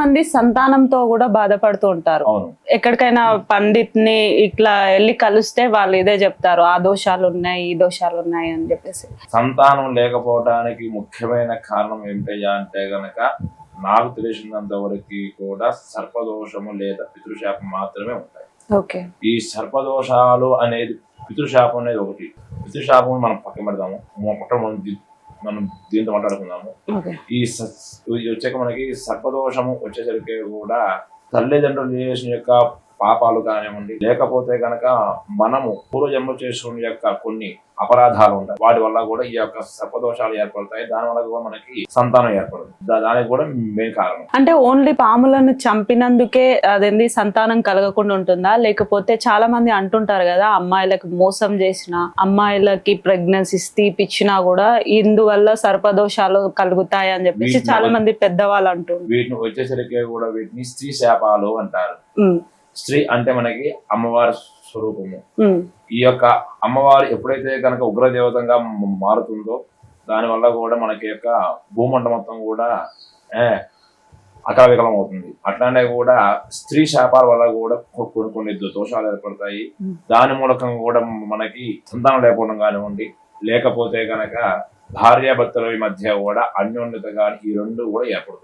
మంది సంతానంతో కూడా బాధపడుతూ ఉంటారు. ఎక్కడికైనా పండిత్ని ఇట్లా వెళ్ళి కలిస్తే వాళ్ళు ఇదే చెప్తారు ఆ దోషాలు ఉన్నాయి ఈ దోషాలు ఉన్నాయి అని చెప్పేసి. సంతానం లేకపోవడానికి ముఖ్యమైన కారణం ఏమిటయ్యా అంటే గనక నాకు తెలిసినంత వరకు కూడా సర్పదోషము లేదా పితృశాపం మాత్రమే ఉంటాయి. ఓకే. ఈ సర్పదోషాలు అనేది పితృశాపం అనేది ఒకటి. పితృశాపం మనం పక్కన పెడదాము. మొదట మనం దీంతో మాట్లాడుకుందాము. ఈ వచ్చాక మనకి సర్పదోషము వచ్చేసరికి కూడా తల్లిదండ్రులు యొక్క పాపాలు కానివ్వండి లేకపోతే గనక మనము పూర్వజన్మ చేసుకున్న యొక్క కొన్ని అపరాధాలు ఉంటాయి. వాటి వల్ల కూడా ఈ యొక్క సర్పదోషాలు ఏర్పడతాయి. దాని వల్ల కూడా మనకి సంతానం ఏర్పడుతుంది. దానికి కూడా మెయిన్ కారణం. అంటే ఓన్లీ పాములను చంపినందుకే అదేంది సంతానం కలగకుండా ఉంటుందా? లేకపోతే చాలా మంది అంటుంటారు కదా అమ్మాయిలకు మోసం చేసిన అమ్మాయిలకి ప్రెగ్నెన్సీస్ తీపిచ్చినా కూడా ఇందువల్ల సర్పదోషాలు కలుగుతాయి అని చెప్పేసి చాలా మంది పెద్దవాళ్ళు అంటుంటారు. వీటిని వచ్చేసరికి కూడా వీటిని స్త్రీ శాపాలు అంటారు. స్త్రీ అంటే మనకి అమ్మవారి స్వరూపము. ఈ యొక్క అమ్మవారు ఎప్పుడైతే కనుక ఉగ్రదేవతంగా మ- మారుతుందో దానివల్ల కూడా మనకి యొక్క భూమంట మొత్తం కూడా అకలవికలం అవుతుంది అట్లానే కూడా స్త్రీ శాపాల వల్ల కూడా కొన్ని కొన్ని దోషాలు ఏర్పడతాయి. దాని మూలకంగా కూడా మనకి సంతానం లేకపోవడం కానివ్వండి లేకపోతే గనక భార్యాభర్తల మధ్య కూడా అన్యోన్యత కానీ ఈ రెండు కూడా ఏర్పడుతుంది